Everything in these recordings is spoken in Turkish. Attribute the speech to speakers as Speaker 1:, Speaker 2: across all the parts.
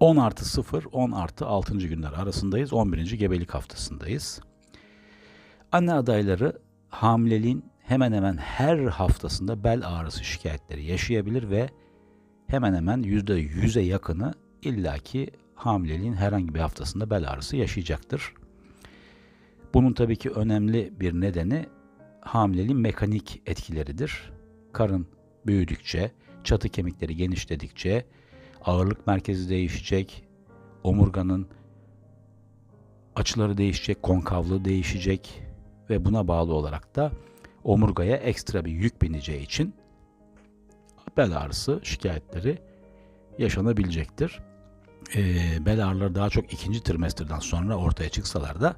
Speaker 1: 10 artı 0, 10 artı 6. günler arasındayız. 11. gebelik haftasındayız. Anne adayları hamileliğin hemen hemen her haftasında bel ağrısı şikayetleri yaşayabilir ve hemen hemen %100'e yakını illaki hamileliğin herhangi bir haftasında bel ağrısı yaşayacaktır. Bunun tabii ki önemli bir nedeni hamileliğin mekanik etkileridir. Karın büyüdükçe, çatı kemikleri genişledikçe ağırlık merkezi değişecek, omurganın açıları değişecek, konkavlığı değişecek ve buna bağlı olarak da omurgaya ekstra bir yük bineceği için bel ağrısı şikayetleri yaşanabilecektir. Ee, bel ağrıları daha çok ikinci trimesterden sonra ortaya çıksalar da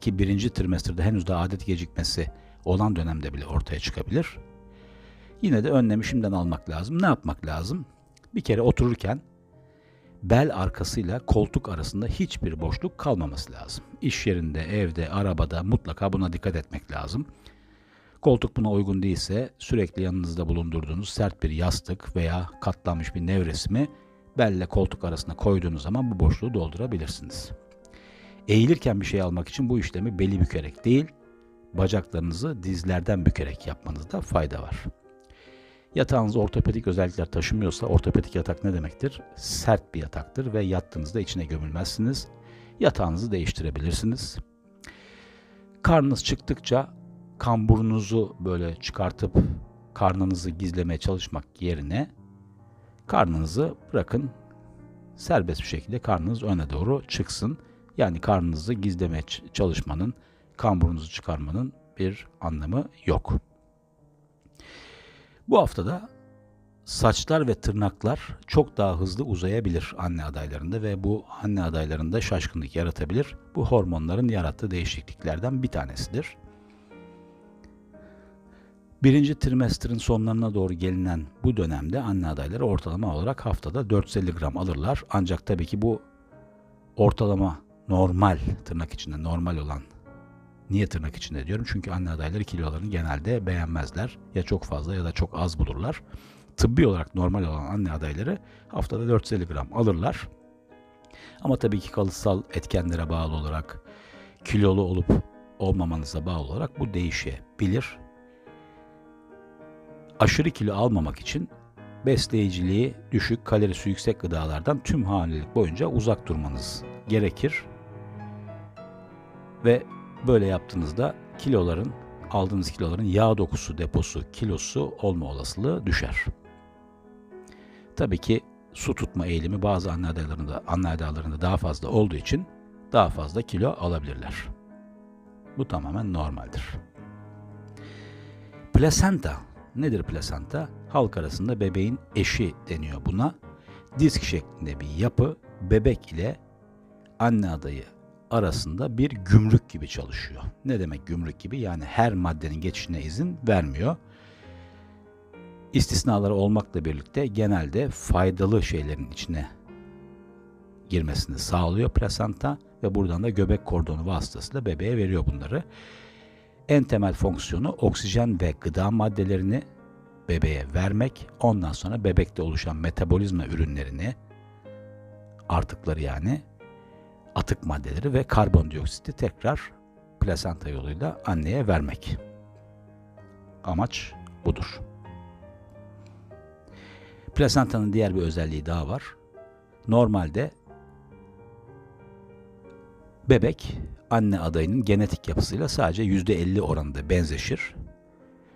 Speaker 1: ki birinci trimesterde henüz daha adet gecikmesi olan dönemde bile ortaya çıkabilir. Yine de önlemi şimdiden almak lazım. Ne yapmak lazım? Bir kere otururken bel arkasıyla koltuk arasında hiçbir boşluk kalmaması lazım. İş yerinde, evde, arabada mutlaka buna dikkat etmek lazım. Koltuk buna uygun değilse sürekli yanınızda bulundurduğunuz sert bir yastık veya katlanmış bir nevresimi belle koltuk arasına koyduğunuz zaman bu boşluğu doldurabilirsiniz. Eğilirken bir şey almak için bu işlemi beli bükerek değil, bacaklarınızı dizlerden bükerek yapmanızda fayda var. Yatağınız ortopedik özellikler taşımıyorsa ortopedik yatak ne demektir? Sert bir yataktır ve yattığınızda içine gömülmezsiniz. Yatağınızı değiştirebilirsiniz. Karnınız çıktıkça kamburunuzu böyle çıkartıp karnınızı gizlemeye çalışmak yerine karnınızı bırakın serbest bir şekilde karnınız öne doğru çıksın. Yani karnınızı gizlemeye çalışmanın, kamburunuzu çıkarmanın bir anlamı yok. Bu haftada saçlar ve tırnaklar çok daha hızlı uzayabilir anne adaylarında ve bu anne adaylarında şaşkınlık yaratabilir. Bu hormonların yarattığı değişikliklerden bir tanesidir. Birinci trimesterin sonlarına doğru gelinen bu dönemde anne adayları ortalama olarak haftada 450 gram alırlar. Ancak tabii ki bu ortalama normal tırnak içinde normal olan Niye tırnak içinde diyorum? Çünkü anne adayları kilolarını genelde beğenmezler. Ya çok fazla ya da çok az bulurlar. Tıbbi olarak normal olan anne adayları haftada 450 gram alırlar. Ama tabii ki kalıtsal etkenlere bağlı olarak kilolu olup olmamanıza bağlı olarak bu değişebilir. Aşırı kilo almamak için besleyiciliği düşük, kalorisi yüksek gıdalardan tüm hamilelik boyunca uzak durmanız gerekir. Ve Böyle yaptığınızda kiloların, aldığınız kiloların yağ dokusu, deposu, kilosu olma olasılığı düşer. Tabii ki su tutma eğilimi bazı anne adaylarında, anne adaylarında daha fazla olduğu için daha fazla kilo alabilirler. Bu tamamen normaldir. Plasenta nedir plasenta? Halk arasında bebeğin eşi deniyor buna. Disk şeklinde bir yapı bebek ile anne adayı arasında bir gümrük gibi çalışıyor. Ne demek gümrük gibi? Yani her maddenin geçişine izin vermiyor. İstisnaları olmakla birlikte genelde faydalı şeylerin içine girmesini sağlıyor plasenta ve buradan da göbek kordonu vasıtasıyla bebeğe veriyor bunları. En temel fonksiyonu oksijen ve gıda maddelerini bebeğe vermek, ondan sonra bebekte oluşan metabolizma ürünlerini artıkları yani atık maddeleri ve karbondioksiti tekrar plasenta yoluyla anneye vermek. Amaç budur. Plasentanın diğer bir özelliği daha var. Normalde bebek anne adayının genetik yapısıyla sadece %50 oranında benzeşir.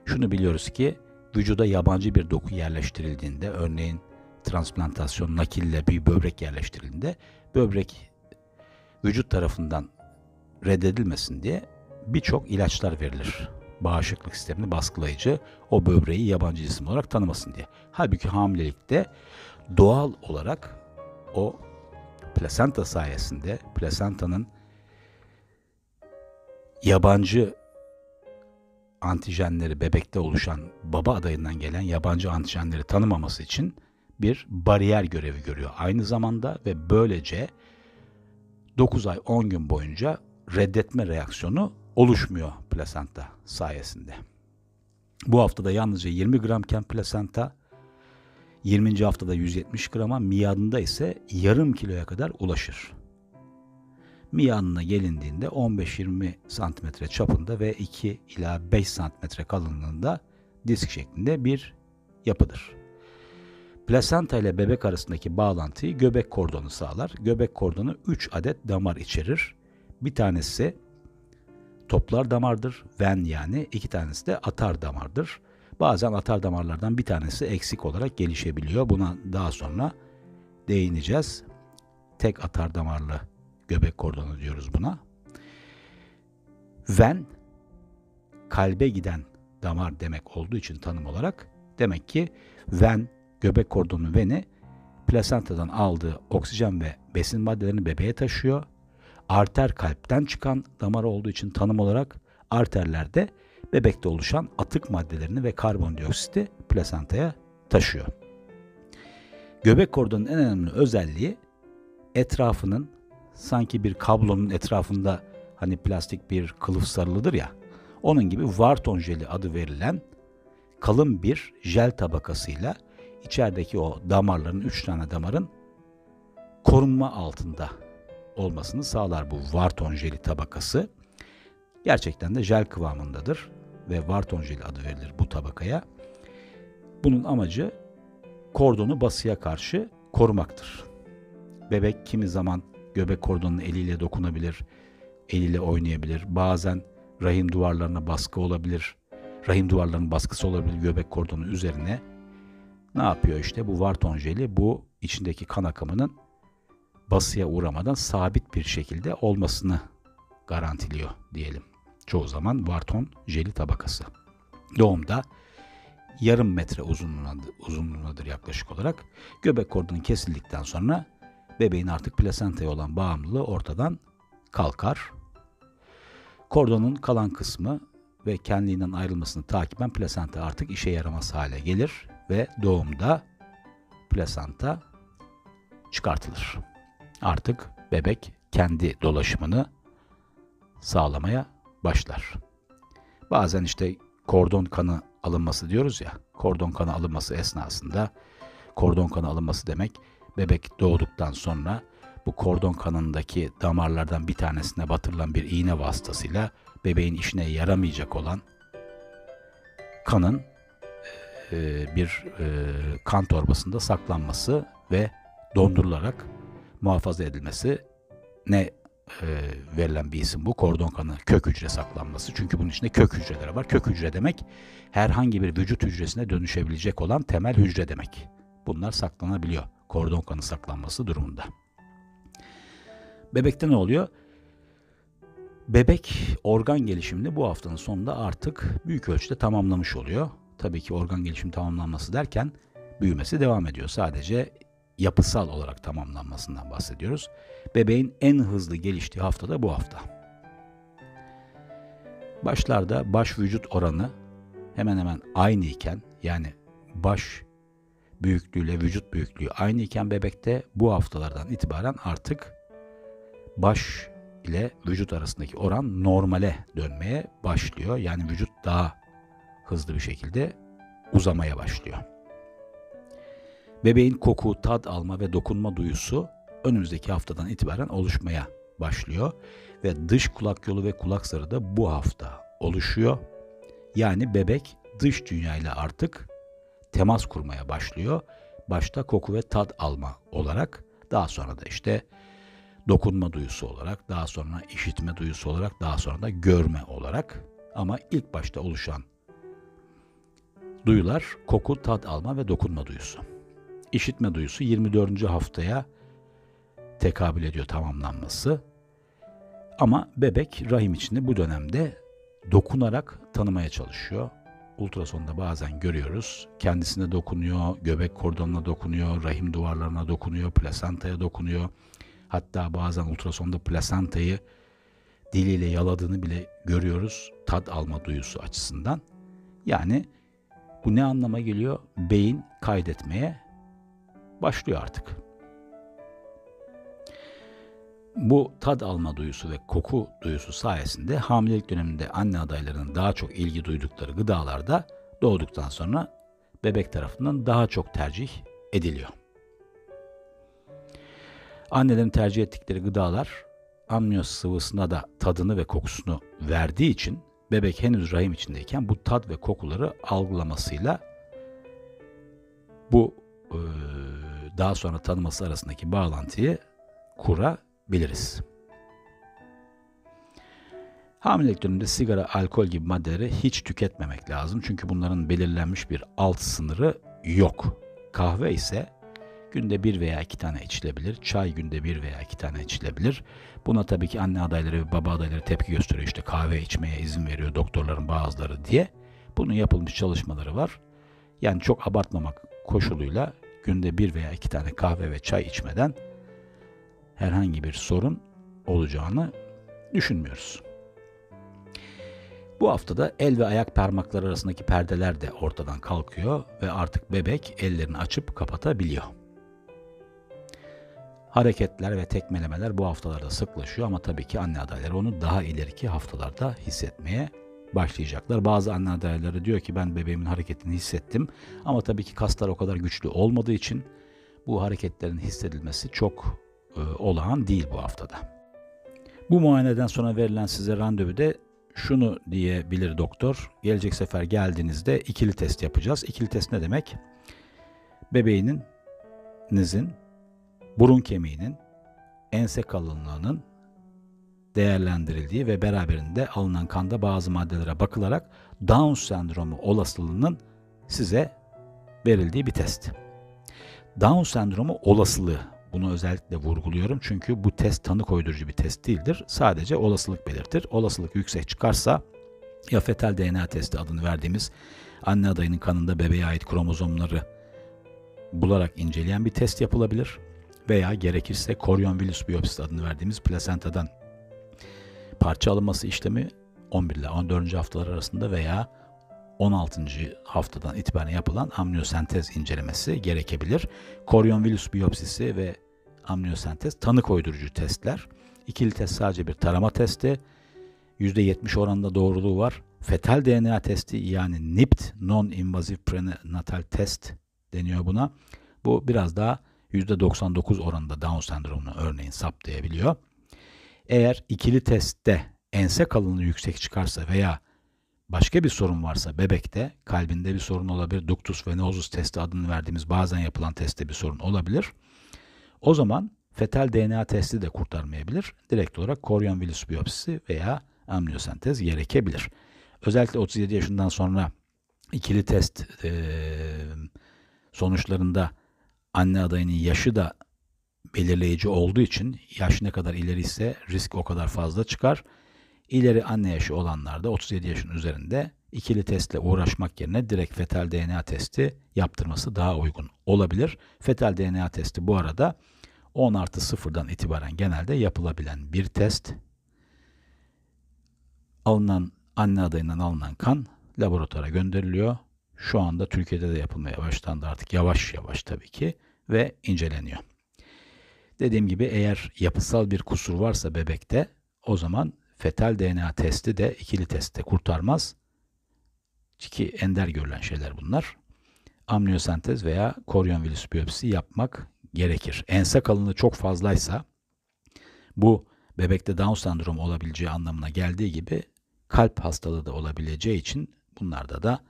Speaker 1: Şunu biliyoruz ki vücuda yabancı bir doku yerleştirildiğinde örneğin transplantasyon nakille bir böbrek yerleştirildiğinde böbrek vücut tarafından reddedilmesin diye birçok ilaçlar verilir. Bağışıklık sistemini baskılayıcı, o böbreği yabancı cisim olarak tanımasın diye. Halbuki hamilelikte doğal olarak o plasenta sayesinde plasentanın yabancı antijenleri bebekte oluşan baba adayından gelen yabancı antijenleri tanımaması için bir bariyer görevi görüyor aynı zamanda ve böylece 9 ay 10 gün boyunca reddetme reaksiyonu oluşmuyor plasenta sayesinde. Bu haftada yalnızca 20 gramken plasenta 20. haftada 170 grama, miyadında ise yarım kiloya kadar ulaşır. Miyanına gelindiğinde 15-20 santimetre çapında ve 2 ila 5 santimetre kalınlığında disk şeklinde bir yapıdır. Plasenta ile bebek arasındaki bağlantıyı göbek kordonu sağlar. Göbek kordonu 3 adet damar içerir. Bir tanesi toplar damardır, ven yani. iki tanesi de atar damardır. Bazen atar damarlardan bir tanesi eksik olarak gelişebiliyor. Buna daha sonra değineceğiz. Tek atar damarlı göbek kordonu diyoruz buna. Ven kalbe giden damar demek olduğu için tanım olarak demek ki ven göbek kordonu veni plasentadan aldığı oksijen ve besin maddelerini bebeğe taşıyor. Arter kalpten çıkan damar olduğu için tanım olarak arterlerde bebekte oluşan atık maddelerini ve karbondioksiti plasentaya taşıyor. Göbek kordonun en önemli özelliği etrafının sanki bir kablonun etrafında hani plastik bir kılıf sarılıdır ya. Onun gibi Varton jeli adı verilen kalın bir jel tabakasıyla içerideki o damarların, üç tane damarın korunma altında olmasını sağlar bu Varton jeli tabakası. Gerçekten de jel kıvamındadır ve Varton jeli adı verilir bu tabakaya. Bunun amacı kordonu basıya karşı korumaktır. Bebek kimi zaman göbek kordonunu eliyle dokunabilir, eliyle oynayabilir. Bazen rahim duvarlarına baskı olabilir. Rahim duvarlarının baskısı olabilir göbek kordonu üzerine. Ne yapıyor işte bu Varton jeli bu içindeki kan akımının basıya uğramadan sabit bir şekilde olmasını garantiliyor diyelim. Çoğu zaman Varton jeli tabakası. Doğumda yarım metre uzunluğundadır, yaklaşık olarak. Göbek kordonu kesildikten sonra bebeğin artık plasentaya olan bağımlılığı ortadan kalkar. Kordonun kalan kısmı ve kendiliğinden ayrılmasını takiben plasenta artık işe yaramaz hale gelir ve doğumda plasenta çıkartılır. Artık bebek kendi dolaşımını sağlamaya başlar. Bazen işte kordon kanı alınması diyoruz ya. Kordon kanı alınması esnasında kordon kanı alınması demek bebek doğduktan sonra bu kordon kanındaki damarlardan bir tanesine batırılan bir iğne vasıtasıyla bebeğin işine yaramayacak olan kanın e, bir e, kan torbasında saklanması ve dondurularak muhafaza edilmesi ne e, verilen bir isim bu. Kordon kanı kök hücre saklanması. Çünkü bunun içinde kök hücreleri var. Kök hücre demek herhangi bir vücut hücresine dönüşebilecek olan temel hücre demek. Bunlar saklanabiliyor. Kordon kanı saklanması durumunda. Bebekte ne oluyor? Bebek organ gelişimini bu haftanın sonunda artık büyük ölçüde tamamlamış oluyor. Tabii ki organ gelişimi tamamlanması derken büyümesi devam ediyor. Sadece yapısal olarak tamamlanmasından bahsediyoruz. Bebeğin en hızlı geliştiği hafta da bu hafta. Başlarda baş vücut oranı hemen hemen aynı iken yani baş büyüklüğüyle vücut büyüklüğü aynı iken bebekte bu haftalardan itibaren artık baş ile vücut arasındaki oran normale dönmeye başlıyor. Yani vücut daha hızlı bir şekilde uzamaya başlıyor. Bebeğin koku, tad alma ve dokunma duyusu önümüzdeki haftadan itibaren oluşmaya başlıyor ve dış kulak yolu ve kulak zarı da bu hafta oluşuyor. Yani bebek dış dünyayla artık temas kurmaya başlıyor. Başta koku ve tad alma olarak daha sonra da işte dokunma duyusu olarak, daha sonra işitme duyusu olarak, daha sonra da görme olarak ama ilk başta oluşan duyular koku, tad alma ve dokunma duyusu. İşitme duyusu 24. haftaya tekabül ediyor tamamlanması. Ama bebek rahim içinde bu dönemde dokunarak tanımaya çalışıyor. Ultrasonda bazen görüyoruz. Kendisine dokunuyor, göbek kordonuna dokunuyor, rahim duvarlarına dokunuyor, plasentaya dokunuyor. Hatta bazen ultrasonda plasentayı diliyle yaladığını bile görüyoruz tat alma duyusu açısından. Yani bu ne anlama geliyor? Beyin kaydetmeye başlıyor artık. Bu tad alma duyusu ve koku duyusu sayesinde hamilelik döneminde anne adaylarının daha çok ilgi duydukları gıdalarda doğduktan sonra bebek tarafından daha çok tercih ediliyor. Annelerin tercih ettikleri gıdalar amniyos sıvısına da tadını ve kokusunu verdiği için bebek henüz rahim içindeyken bu tat ve kokuları algılamasıyla bu e, daha sonra tanıması arasındaki bağlantıyı kurabiliriz. Hamilelik döneminde sigara, alkol gibi maddeleri hiç tüketmemek lazım. Çünkü bunların belirlenmiş bir alt sınırı yok. Kahve ise günde bir veya iki tane içilebilir. Çay günde bir veya iki tane içilebilir. Buna tabii ki anne adayları ve baba adayları tepki gösteriyor. İşte kahve içmeye izin veriyor doktorların bazıları diye. Bunun yapılmış çalışmaları var. Yani çok abartmamak koşuluyla günde bir veya iki tane kahve ve çay içmeden herhangi bir sorun olacağını düşünmüyoruz. Bu haftada el ve ayak parmakları arasındaki perdeler de ortadan kalkıyor ve artık bebek ellerini açıp kapatabiliyor. Hareketler ve tekmelemeler bu haftalarda sıklaşıyor ama tabii ki anne adayları onu daha ileriki haftalarda hissetmeye başlayacaklar. Bazı anne adayları diyor ki ben bebeğimin hareketini hissettim ama tabii ki kaslar o kadar güçlü olmadığı için bu hareketlerin hissedilmesi çok e, olağan değil bu haftada. Bu muayeneden sonra verilen size randevuda şunu diyebilir doktor. Gelecek sefer geldiğinizde ikili test yapacağız. İkili test ne demek? Bebeğinin nizin, burun kemiğinin, ense kalınlığının değerlendirildiği ve beraberinde alınan kanda bazı maddelere bakılarak Down sendromu olasılığının size verildiği bir test. Down sendromu olasılığı bunu özellikle vurguluyorum çünkü bu test tanı koydurucu bir test değildir. Sadece olasılık belirtir. Olasılık yüksek çıkarsa ya fetal DNA testi adını verdiğimiz anne adayının kanında bebeğe ait kromozomları bularak inceleyen bir test yapılabilir veya gerekirse korionvirüs biyopsisi adını verdiğimiz plasentadan parça alınması işlemi 11 ile 14. haftalar arasında veya 16. haftadan itibaren yapılan amniyosentez incelemesi gerekebilir. Korionvirüs biyopsisi ve amniyosentez tanı koydurucu testler. İkili test sadece bir tarama testi. %70 oranında doğruluğu var. Fetal DNA testi yani NIPT, Non-Invasive Prenatal Test deniyor buna. Bu biraz daha %99 oranında Down sendromunu örneğin saptayabiliyor. Eğer ikili testte ense kalınlığı yüksek çıkarsa veya başka bir sorun varsa bebekte kalbinde bir sorun olabilir. Ductus venosus testi adını verdiğimiz bazen yapılan testte bir sorun olabilir. O zaman fetal DNA testi de kurtarmayabilir. Direkt olarak korionvirüs biyopsisi veya amniyosentez gerekebilir. Özellikle 37 yaşından sonra ikili test e, sonuçlarında anne adayının yaşı da belirleyici olduğu için yaş ne kadar ileri ise risk o kadar fazla çıkar. İleri anne yaşı olanlarda 37 yaşın üzerinde ikili testle uğraşmak yerine direkt fetal DNA testi yaptırması daha uygun olabilir. Fetal DNA testi bu arada 10 artı 0'dan itibaren genelde yapılabilen bir test. Alınan anne adayından alınan kan laboratuvara gönderiliyor. Şu anda Türkiye'de de yapılmaya başlandı artık yavaş yavaş tabii ki ve inceleniyor. Dediğim gibi eğer yapısal bir kusur varsa bebekte o zaman fetal DNA testi de ikili testte kurtarmaz. Ki ender görülen şeyler bunlar. Amniyosentez veya korionvirüs biyopsisi yapmak gerekir. Ense kalınlığı çok fazlaysa bu bebekte Down sendromu olabileceği anlamına geldiği gibi kalp hastalığı da olabileceği için bunlarda da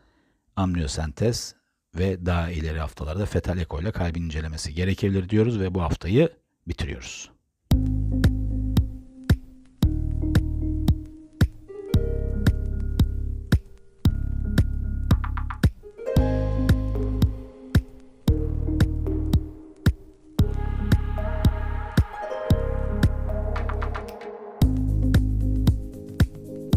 Speaker 1: amniyosentez ve daha ileri haftalarda fetal eko ile kalbin incelemesi gerekebilir diyoruz ve bu haftayı bitiriyoruz.